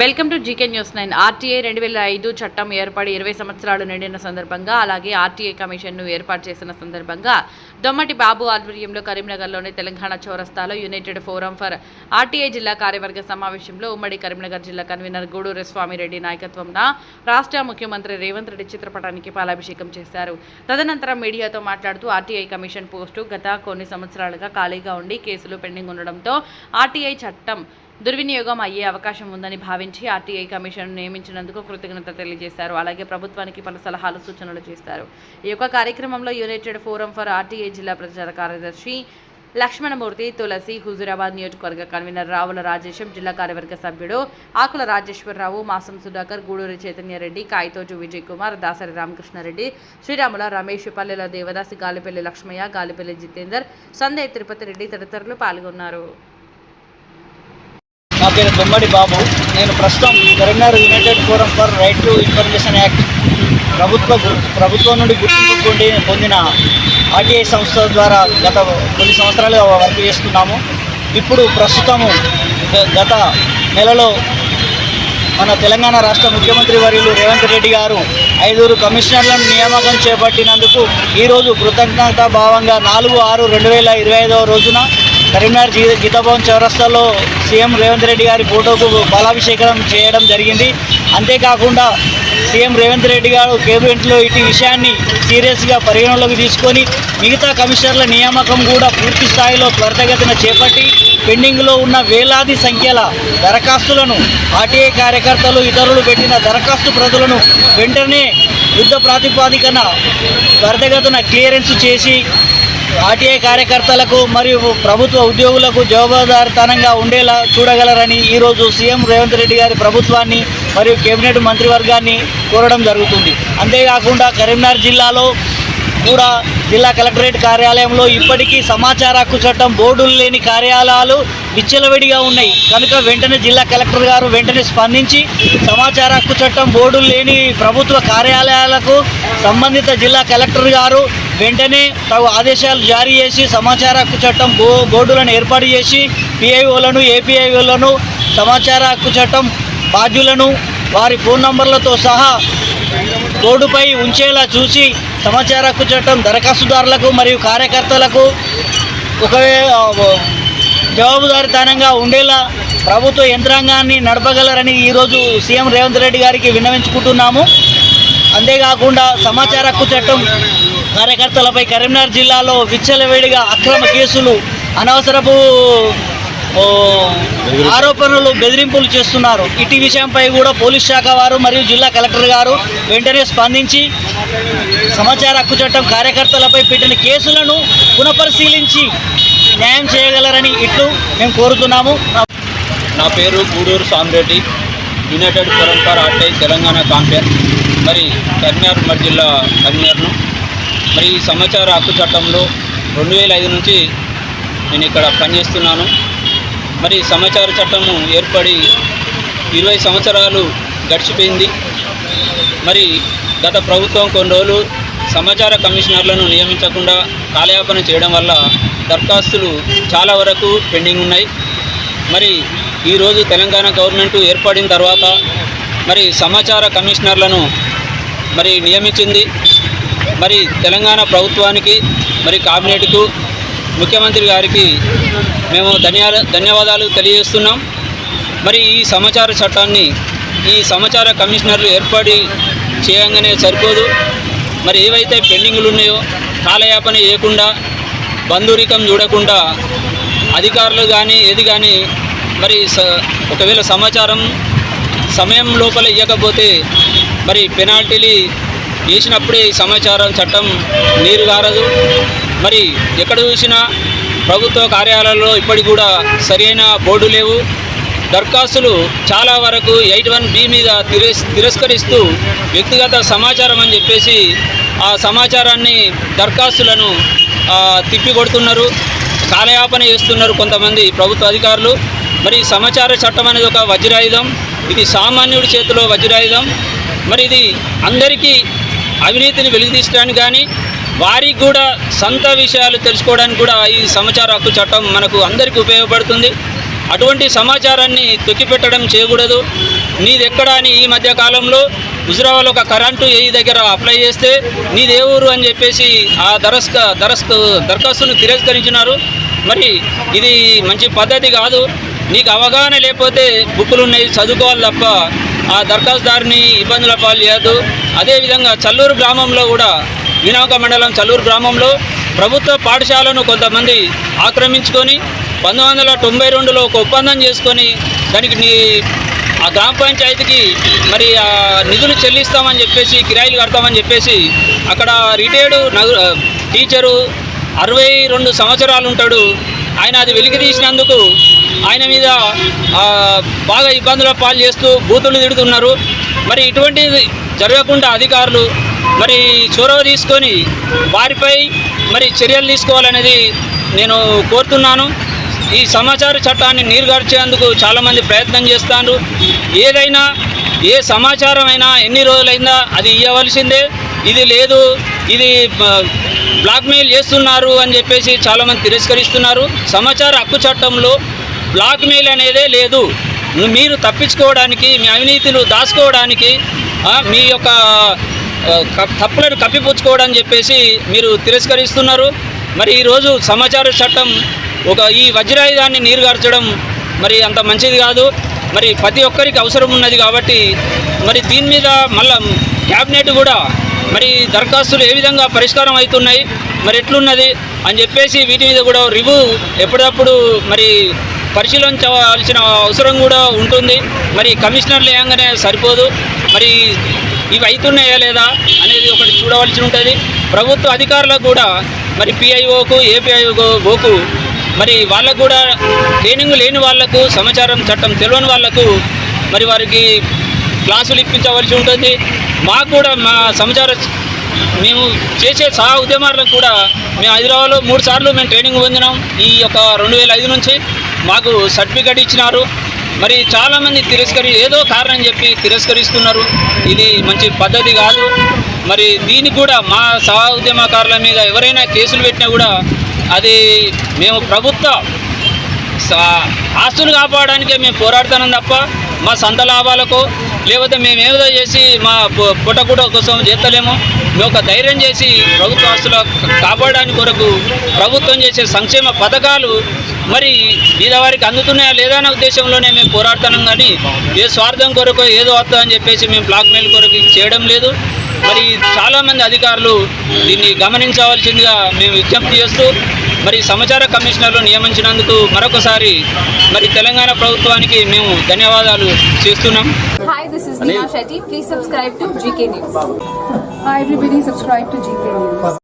Welcome to GK news nine. RTI రెండు వేల ఐదు చట్టం ఏర్పడి ఇరవై సంవత్సరాలు నిండిన సందర్భంగా అలాగే ఆర్టీఐ కమిషన్ను ఏర్పాటు చేసిన సందర్భంగా దొమ్మటి బాబు ఆధ్వర్యంలో కరీంనగర్లోని తెలంగాణ చౌరస్తాలో యునైటెడ్ ఫోరం ఫర్ ఆర్టీఐ జిల్లా కార్యవర్గ సమావేశంలో ఉమ్మడి కరీంనగర్ జిల్లా కన్వీనర్ గూడూరు స్వామిరెడ్డి నాయకత్వంన రాష్ట్ర ముఖ్యమంత్రి రేవంత్ రెడ్డి చిత్రపటానికి పాలాభిషేకం చేశారు. తదనంతరం మీడియాతో మాట్లాడుతూ ఆర్టీఐ కమిషన్ పోస్టు గత కొన్ని సంవత్సరాలుగా ఖాళీగా ఉండి కేసులు పెండింగ్ ఉండడంతో ఆర్టీఐ చట్టం దుర్వినియోగం అయ్యే అవకాశం ఉందని భావించి ఆర్టీఐ కమిషన్ నియమించినందుకు కృతజ్ఞత తెలియజేశారు. అలాగే ప్రభుత్వానికి పలు సలహాలు సూచనలు చేశారు. ఈ యొక్క కార్యక్రమంలో యునైటెడ్ ఫోరం ఫర్ ఆర్టీఐ జిల్లా ప్రచార కార్యదర్శి లక్ష్మణమూర్తి తులసి హుజూరాబాద్ నియోజకవర్గ కన్వీనర్ రావుల రాజేశం జిల్లా కార్యవర్గ సభ్యుడు ఆకుల రాజేశ్వరరావు మాసం సుధాకర్ గూడూరి చైతన్యరెడ్డి కాయతోజు విజయ్ కుమార్ దాసరి రామకృష్ణారెడ్డి శ్రీరాముల రమేష్ పల్లెల దేవదాసి గాలిపల్లి లక్ష్మయ్య గాలిపల్లి జితేందర్ సందే తిరుపతి రెడ్డి తదితరులు పాల్గొన్నారు. నా పేరు దొమ్మడి బాబు. నేను ప్రస్తుతం Karimnagar united forum for right to information act ప్రభుత్వ ప్రభుత్వం నుండి గుర్తింపు పొంది పొందిన ఆర్టీఐ సంస్థ ద్వారా గత కొన్ని సంవత్సరాలు వర్క్ చేస్తున్నాము. ఇప్పుడు ప్రస్తుతము గత నెలలో మన తెలంగాణ రాష్ట్ర ముఖ్యమంత్రి వర్యులు రేవంత్ రెడ్డి గారు ఐదుగురు కమిషనర్లను నియామకం చేపట్టినందుకు ఈరోజు కృతజ్ఞతా భావంగా నాలుగు ఆరు రెండు వేల ఇరవై ఐదవ రోజున కరీంనగర్ జీ గీతాభవన్ చౌరస్తాలో సీఎం రేవంత్ రెడ్డి గారి ఫోటోకు బలాభిషేకం చేయడం జరిగింది. అంతేకాకుండా సీఎం రేవంత్ రెడ్డి గారు కేబినెట్లో ఇటు విషయాన్ని సీరియస్గా పరిగణలోకి తీసుకొని మిగతా కమిషనర్ల నియామకం కూడా పూర్తి స్థాయిలో త్వరితగతిన చేపట్టి పెండింగ్లో ఉన్న వేలాది సంఖ్యల దరఖాస్తులను ఆర్టీఐ కార్యకర్తలు ఇతరులు పెట్టిన దరఖాస్తు ప్రతులను వెంటనే యుద్ధ ప్రాతిపాదికన త్వరితగతిన క్లియరెన్స్ చేసి ఆర్టీఐ కార్యకర్తలకు మరియు ప్రభుత్వ ఉద్యోగులకు జవాబుదారితనంగా ఉండేలా చూడగలరని ఈరోజు సీఎం రేవంత్ రెడ్డి గారి ప్రభుత్వాన్ని మరియు కేబినెట్ మంత్రివర్గాన్ని కోరడం జరుగుతుంది. అంతేకాకుండా కరీంనగర్ జిల్లాలో కూడా జిల్లా కలెక్టరేట్ కార్యాలయంలో ఇప్పటికీ సమాచార హక్కు చట్టం బోర్డులు లేని కార్యాలయాలు విచ్చలవిడిగా ఉన్నాయి. కనుక వెంటనే జిల్లా కలెక్టర్ గారు వెంటనే స్పందించి సమాచార హక్కు చట్టం బోర్డులు లేని ప్రభుత్వ కార్యాలయాలకు సంబంధిత జిల్లా కలెక్టర్ గారు వెంటనే తగు ఆదేశాలు జారీ చేసి సమాచార హక్కు చట్టం బో బోర్డులను ఏర్పాటు చేసి పిఐఓలను ఏపీఐఓలను సమాచార హక్కు చట్టం బాధ్యులను వారి ఫోన్ నంబర్లతో సహా బోర్డుపై ఉంచేలా చూసి సమాచార హక్కు చట్టం దరఖాస్తుదారులకు మరియు కార్యకర్తలకు ఒక జవాబుదారితనంగా ఉండేలా ప్రభుత్వ యంత్రాంగాన్ని నడపగలరని ఈరోజు సీఎం రేవంత్ రెడ్డి గారికి విన్నవించుకుంటున్నాము. అంతేకాకుండా సమాచార హక్కు చట్టం కార్యకర్తలపై కరీంనగర్ జిల్లాలో విచ్చలవేడిగా అక్రమ కేసులు అనవసరపు ఆరోపణలు బెదిరింపులు చేస్తున్నారు. ఇటు విషయంపై కూడా పోలీస్ శాఖ వారు మరియు జిల్లా కలెక్టర్ గారు వెంటనే స్పందించి సమాచార హక్కు చట్టం కార్యకర్తలపై పెట్టిన కేసులను పునఃపరిశీలించి న్యాయం చేయగలరని ఇట్లు మేము కోరుతున్నాము. నా పేరు Guduru Samireddy united forum for Telangana compare మరి కరీంనగర్ జిల్లా కరీంనగర్ను. మరి ఈ సమాచార హక్కు చట్టంలో రెండు వేల ఐదు నుంచి నేను ఇక్కడ పనిచేస్తున్నాను. మరి సమాచార చట్టము ఏర్పడి ఇరవై సంవత్సరాలు గడిచిపోయింది. మరి గత ప్రభుత్వం కొన్ని రోజులు సమాచార కమిషనర్లను నియమించకుండా కాలయాపన చేయడం వల్ల దరఖాస్తులు చాలా వరకు పెండింగ్ ఉన్నాయి. మరి ఈరోజు తెలంగాణ గవర్నమెంట్ ఏర్పడిన తర్వాత మరి సమాచార కమిషనర్లను మరి నియమించింది. మరి తెలంగాణ ప్రభుత్వానికి మరి కాబినెట్కు ముఖ్యమంత్రి గారికి మేము ధన్యా ధన్యవాదాలు తెలియజేస్తున్నాం. మరి ఈ సమాచార చట్టాన్ని ఈ సమాచార కమిషనర్లు ఏర్పాటు చేయంగానే సరిపోదు. మరి ఏవైతే పెండింగ్లు ఉన్నాయో కాలయాపన చేయకుండా బంధురికం చూడకుండా అధికారులు కానీ ఏది కానీ మరి స ఒకవేళ సమాచారం సమయం లోపల ఇవ్వకపోతే మరి పెనాల్టీలు వేసినప్పుడే ఈ సమాచారం చట్టం నీరు గారదు. మరి ఎక్కడ చూసినా ప్రభుత్వ కార్యాలయాల్లో ఇప్పటికి కూడా సరైన బోర్డు లేవు. దరఖాస్తులు చాలా వరకు ఎయిట్ వన్ బి మీద తిరస్ తిరస్కరిస్తూ వ్యక్తిగత సమాచారం అని చెప్పేసి ఆ సమాచారాన్ని దరఖాస్తులను తిప్పి తిప్పికొడుతున్నారు. కాలయాపన చేస్తున్నారు కొంతమంది ప్రభుత్వ అధికారులు. మరి సమాచార చట్టం అనేది ఒక వజ్రాయుధం. ఇది సామాన్యుడి చేతిలో వజ్రాయుధం. మరి ఇది అందరికీ అవినీతిని వెలికితీయడానికి కానీ వారికి కూడా సొంత విషయాలు తెలుసుకోవడానికి కూడా ఈ సమాచార హక్కు చట్టం మనకు అందరికీ ఉపయోగపడుతుంది. అటువంటి సమాచారాన్ని తొక్కిపెట్టడం చేయకూడదు. నీది ఎక్కడ అని ఈ మధ్య కాలంలో హుజురాబాద్లో ఒక కరెంటు ఏ దగ్గర అప్లై చేస్తే నీది ఏ ఊరు అని చెప్పేసి ఆ దరస్క దరస్క దరఖాస్తును తిరస్కరించినారు. మరి ఇది మంచి పద్ధతి కాదు. నీకు అవగాహన లేకపోతే బుక్కులు ఉన్నాయి చదువుకోవాలి తప్ప ఆ దరఖాస్తుదారుని ఇబ్బందుల పాలు అదేవిధంగా చల్లూరు గ్రామంలో కూడా వినాయక మండలం చల్లూరు గ్రామంలో ప్రభుత్వ పాఠశాలను కొంతమంది ఆక్రమించుకొని పంతొమ్మిది వందల తొంభై రెండులో ఒక ఒప్పందం చేసుకొని దానికి నీ ఆ గ్రామ పంచాయతీకి మరి ఆ నిధులు చెల్లిస్తామని చెప్పేసి కిరాయిలు కడతామని చెప్పేసి అక్కడ రిటైర్డు నగు టీచరు అరవై రెండు సంవత్సరాలు ఉంటాడు. ఆయన అది వెలికి తీసినందుకు ఆయన మీద బాగా ఇబ్బందుల పాలు చేస్తూ బూతులు తిడుతున్నారు. మరి ఇటువంటిది జరగకుండా అధికారులు మరి చొరవ తీసుకొని వారిపై మరి చర్యలు తీసుకోవాలనేది నేను కోరుతున్నాను. ఈ సమాచార చట్టాన్ని నీరుగార్చేందుకు చాలామంది ప్రయత్నం చేస్తారు ఏదైనా ఏ సమాచారం అయినా ఎన్ని రోజులైందా అది ఇవ్వవలసిందే ఇది లేదు ఇది బ్లాక్మెయిల్ చేస్తున్నారు అని చెప్పేసి చాలామంది తిరస్కరిస్తున్నారు. సమాచార హక్కు చట్టంలో బ్లాక్మెయిల్ అనేదే లేదు. మీరు తప్పించుకోవడానికి మీ అవినీతులు దాచుకోవడానికి మీ యొక్క తప్పులను కప్పిపుచ్చుకోవడం చెప్పేసి మీరు తిరస్కరిస్తున్నారు. మరి ఈరోజు సమాచార చట్టం ఒక ఈ వజ్రాయుధాన్ని నీరుగార్చడం మరి అంత మంచిది కాదు. మరి ప్రతి ఒక్కరికి అవసరం ఉన్నది కాబట్టి మరి దీని మీద మళ్ళా క్యాబినెట్ కూడా మరి దరఖాస్తులు ఏ విధంగా పరిష్కారం అవుతున్నాయి మరి ఎట్లున్నది అని చెప్పేసి వీటి మీద కూడా రివ్యూ ఎప్పటికప్పుడు మరి పరిశీలించవలసిన అవసరం కూడా ఉంటుంది. మరి కమిషనర్లు లేయంగానే సరిపోదు. మరి ఇవి అవుతున్నాయా లేదా అనేది ఒకటి చూడవలసి ఉంటుంది. ప్రభుత్వ అధికారులకు కూడా మరి పిఐఓకు ఏపీఐఓకు మరి వాళ్ళకు కూడా ట్రైనింగ్ లేని వాళ్ళకు సమాచారం చట్టం తెలియని వాళ్ళకు మరి వారికి క్లాసులు ఇప్పించవలసి ఉంటుంది. మాకు కూడా మా సమాచార మేము చేసే సహా ఉద్యమాలకు కూడా మేము హైదరాబాద్లో మూడు సార్లు మేము ట్రైనింగ్ పొందినాం. ఈ యొక్క రెండు వేల ఐదు నుంచి. మాకు సర్టిఫికేట్ ఇచ్చినారు. మరి చాలామంది తిరస్కరి ఏదో కారణం చెప్పి తిరస్కరిస్తున్నారు. ఇది మంచి పద్ధతి కాదు. మరి దీనికి కూడా మా సహ ఉద్యమకారుల మీద ఎవరైనా కేసులు పెట్టినా కూడా అది మేము ప్రభుత్వ సా- ఆస్తులు కాపాడడానికే మేము పోరాడుతున్నాం తప్ప మా సొంత లాభాలకు లేకపోతే మేము ఏదో చేసి మా పొ- పుట్టకూట కోసం చేస్తలేము. మేము ఒక ధైర్యం చేసి ప్రభుత్వ ఆస్తుల కాపాడడానికి కొరకు ప్రభుత్వం చేసే సంక్షేమ పథకాలు మరి వారికి అందుతున్నాయా లేదా అనే ఉద్దేశంలోనే మేము పోరాడుతున్నాం కానీ ఏ స్వార్థం కొరకు ఏదో వస్తా అని చెప్పేసి మేము బ్లాక్మెయిల్ కొరకు చేయడం లేదు. మరి చాలామంది అధికారులు దీన్ని గమనించవలసిందిగా మేము విజ్ఞప్తి చేస్తూ మరి సమాచార కమిషనర్లు నియమించినందుకు మరొకసారి మరి తెలంగాణ ప్రభుత్వానికి మేము ధన్యవాదాలు చేస్తున్నాం.